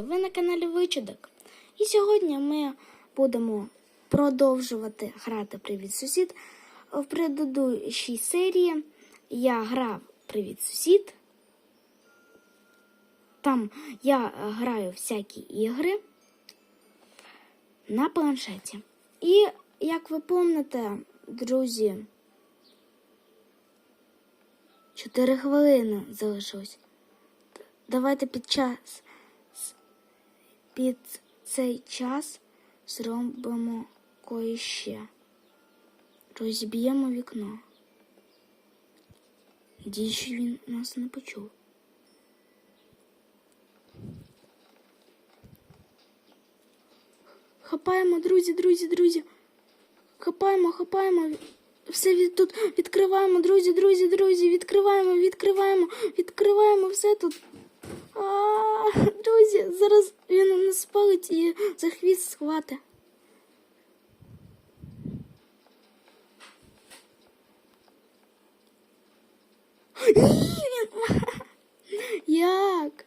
Ви на каналі Вичудок. І сьогодні ми будемо продовжувати грати Привіт сусід. В предыдущій серії я грав Привіт сусід. Там я граю всякі ігри на планшеті. І як ви пам'ятаєте, друзі, 4 хвилини залишилось. Давайте під час під цей час зробимо кое-ще. Розб'ємо вікно. Що він нас не почув. Хапаємо, друзі, друзі, друзі. Хапаємо, хапаємо. Все від тут відкриваємо, друзі, друзі, друзі. Відкриваємо, відкриваємо, відкриваємо все тут. Друзі, зараз він нас спалить і за хвіст схвати. Як?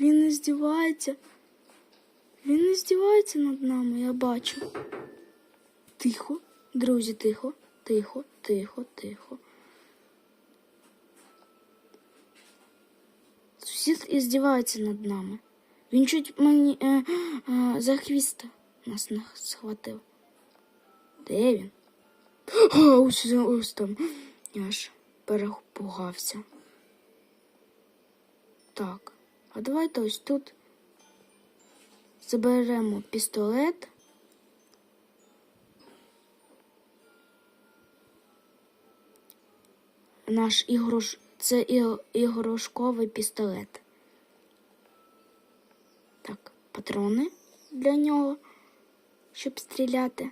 Він здівається. Він здівається над нами, я бачу. Тихо, друзі, тихо, тихо, тихо, тихо. Сусід і здівається над нами. Він чуть мені е, е, за хвіст нас схватив. Де він? Ось, ось там. Я аж перепугався. Так, а давайте ось тут заберемо пістолет. Наш ігрош... це іграшковий пістолет. Так, патрони для нього, щоб стріляти.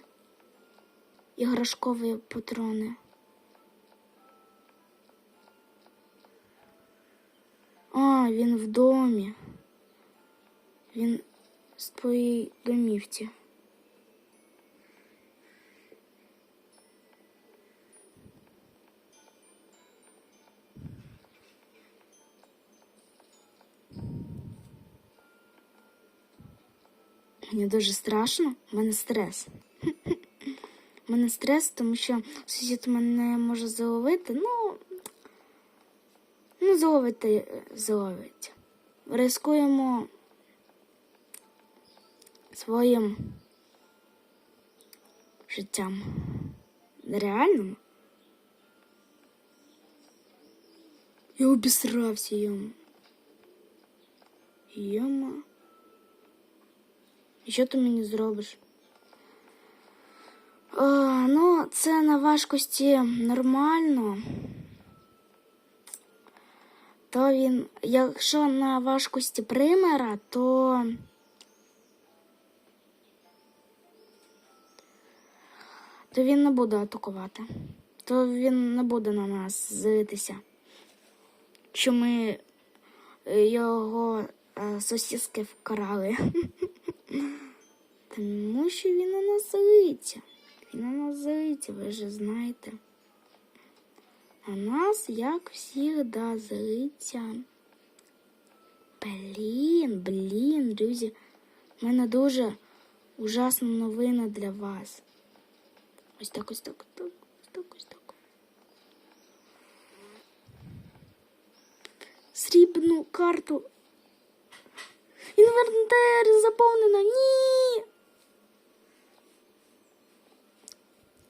Іграшкові патрони. А, він в домі. Він з твоєї домівці. Мені дуже страшно, у мене стрес. У мене стрес, тому що сусід мене може заловити. Ну, ну заловити, е, заловить. Рискуємо своїм життям. Реальному. Я обісрався йому. Йома. І що ти мені зробиш? О, ну, це на важкості нормально. То він, якщо на важкості примера, то. То він не буде атакувати. То він не буде на нас злитися. Що ми е, його е, сосиски вкрали. Тому що він на нас злиться. Він на нас злиться, ви ж знаєте. На нас, як завжди, злиться. Блін, блін, друзі. У мене дуже ужасна новина для вас. Ось так, ось так, ось так, ось так, ось так. Срібну карту. Інвентар заповнено. Ні.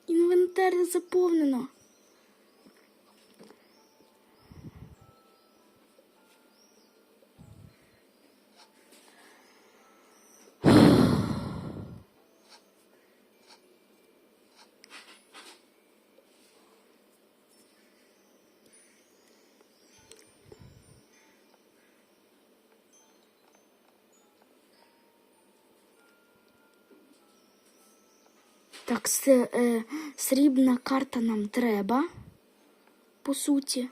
Інвентар заповнено. Так, е, срібна карта нам треба. По суті.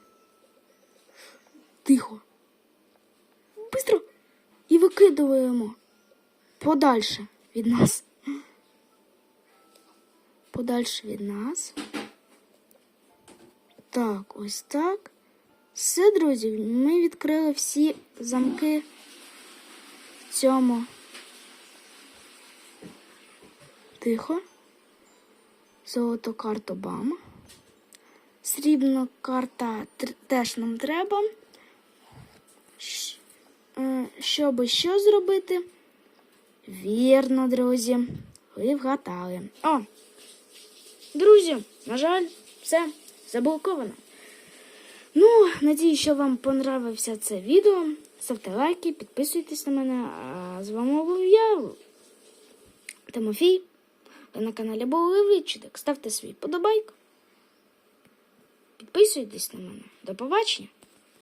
Тихо. Бистро. І викидуємо. Подальше від нас. Подальше від нас. Так, ось так. Все, друзі, ми відкрили всі замки в цьому. Тихо. Золото карта Обама. Срібна карта теж нам треба. Е, Щоб що зробити? Вірно, друзі. Ви вгадали. О! Друзі, на жаль, все заблоковано. Ну, надію, що вам понравився це відео. Ставте лайки, підписуйтесь на мене. А з вами був я, Тимофій. Ви на каналі Болевий Чудик. Ставте свій подобайк. Підписуйтесь на мене. До побачення.